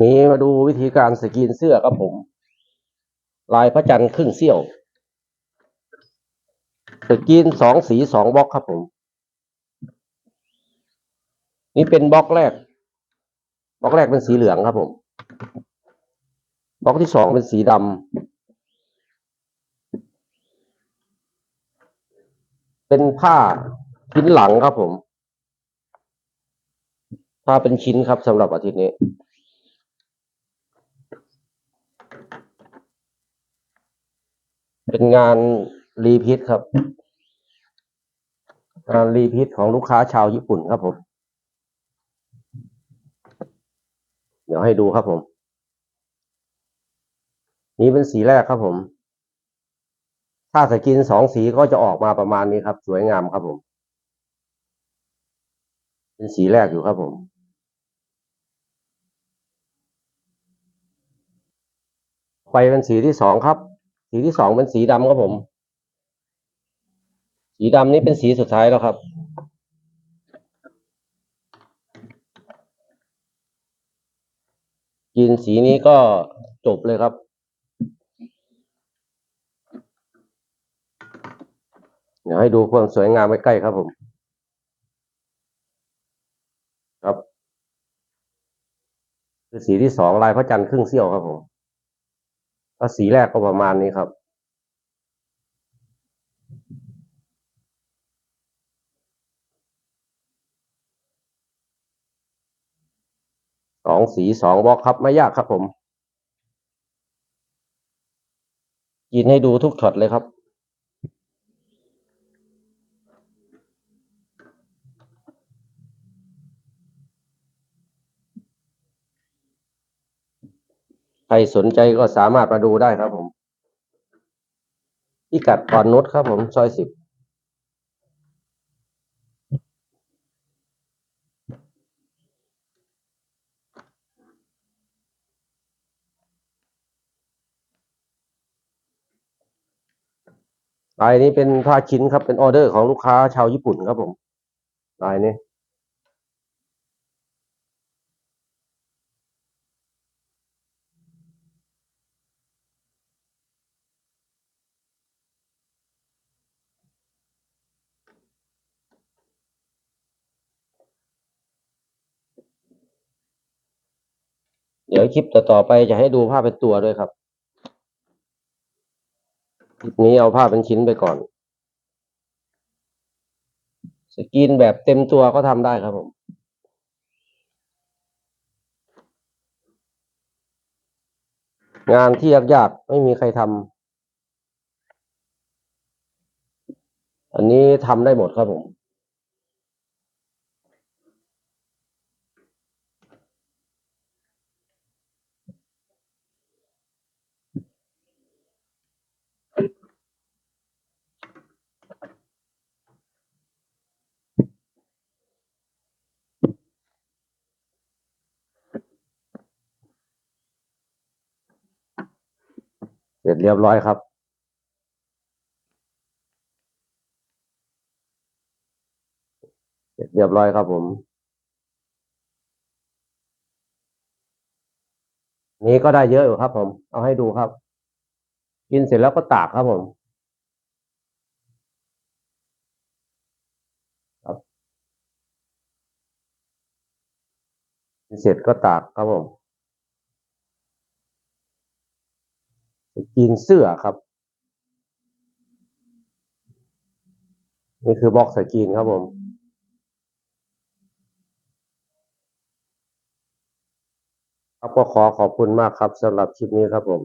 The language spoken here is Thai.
นี้มาดูวิธีการสกรีนเสื้อครับผม ลายพระจันทร์ครึ่งเสี้ยว สกรีนสองสีสองบล็อกครับผม นี่เป็นบล็อกแรก บล็อกแรกเป็นสีเหลืองครับผม บล็อกที่สองเป็นสีดำ เป็นผ้าชิ้นหลังครับผม ผ้าเป็นชิ้นครับสำหรับอาทิตย์นี้ เป็นงานรีพิทครับ งานรีพิทของลูกค้าชาวญี่ปุ่นครับผม เดี๋ยวให้ดูครับผม นี่เป็นสีแรกครับผม ถ้าสกินสองสีก็จะออกมาประมาณนี้ครับ สวยงามครับผม เป็นสีแรกอยู่ครับผมไปเป็นสีที่สองครับ สีที่สองเป็นสีดำครับผม สีดำนี้เป็นสีสุดท้ายแล้วครับ กินสีนี้ก็จบเลยครับเดี๋ยวให้ดูความสวยงามใกล้ๆครับผม ครับ คือสีที่สองลายพระจันทร์ครึ่งเสี้ยวครับผม ก็สีแรกก็ประมาณนี้ครับ สองสีสองบล็อกครับ ไม่ยากครับผมยินให้ดูทุกช็อตเลยครับ รสนใจก็สามารถมาดูได้ครับผมพิกัดปอนนุชครับผมซอยสิบลายนี้เป็นผ้าชิ้นครับเป็นออเดอร์ของลูกค้าชาวญี่ปุ่นครับผมลายนี้ เดี๋ยวคลิปต่อๆไปจะให้ดูภาพเป็นตัวด้วยครับ คลิปนี้เอาภาพเป็นชิ้นไปก่อน สกรีนแบบเต็มตัวก็ทำได้ครับผมงานที่ยากๆไม่มีใครทำ อันนี้ทำได้หมดครับผม เสร็จเรียบร้อยครับ เสร็จเรียบร้อยครับผม นี้ก็ได้เยอะอยู่ครับ ผม เอาให้ดูครับ กินเสร็จแล้วก็ตากครับผมครับกินเสร็จก็ตากครับผม กินเสื้อครับ นี่คือบล็อกสกีนครับผมครับก็ขอขอบคุณมากครับสำหรับคลิปนี้ครับผม